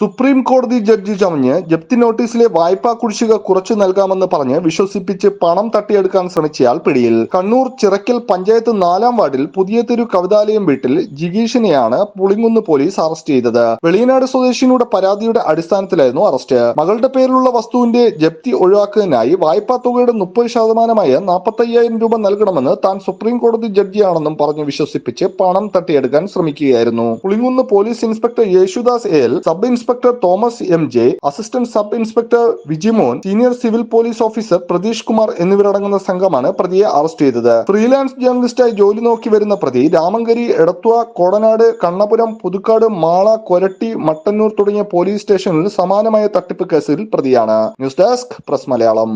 Supreme കോടതി judge ചമഞ്ഞ് ജപ്തി നോട്ടീസിലെ വായ്പാ കുടിശ്ശിക കുറച്ചു നൽകാമെന്ന് പറഞ്ഞ് വിശ്വസിപ്പിച്ച് പണം തട്ടിയെടുക്കാൻ ശ്രമിച്ചയാൾ പിടിയിൽ. കണ്ണൂർ ചിറക്കൽ പഞ്ചായത്ത് നാലാം വാർഡിൽ പുതിയ തെരു കവിതാലയം വീട്ടിൽ ജിഗീഷിനെയാണ് പുളിങ്കുന്ന് പോലീസ് അറസ്റ്റ് ചെയ്തത്. വെളിയനാട് സ്വദേശിനിയുടെ പരാതിയുടെ അടിസ്ഥാനത്തിലായിരുന്നു അറസ്റ്റ്. മകളുടെ പേരിലുള്ള വസ്തുവിന്റെ ജപ്തി ഒഴിവാക്കുന്നതിനായി വായ്പാ തുകയുടെ മുപ്പത് ശതമാനമായ നാൽപ്പത്തയ്യായിരം രൂപ നൽകണമെന്ന് താൻ സുപ്രീം കോടതി ജഡ്ജിയാണെന്നും പറഞ്ഞ് വിശ്വസിപ്പിച്ച് പണം തട്ടിയെടുക്കാൻ ശ്രമിക്കുകയായിരുന്നു. Pulinkunnu police inspector Yesudas L sub inspector Thomas M J assistant sub inspector Vijimon senior civil police officer Pratheesh Kumar എന്നിവരടങ്ങുന്ന സംഘമാണ് പ്രതിയെ അറസ്റ്റ് ചെയ്തത്. ഫ്രീലാൻസ് ജേർണലിസ്റ്റായി ജോലി നോക്കി വരുന്ന പ്രതി രാമങ്കരി എടത്വ കോടനാട് കണ്ണപുരം പുതുക്കാട് മാള കൊരട്ടി മട്ടന്നൂർ തുടങ്ങിയ പോലീസ് സ്റ്റേഷനിൽ സമാനമായ തട്ടിപ്പ് കേസിൽ പ്രതിയാണ്. News desk press Malayalam.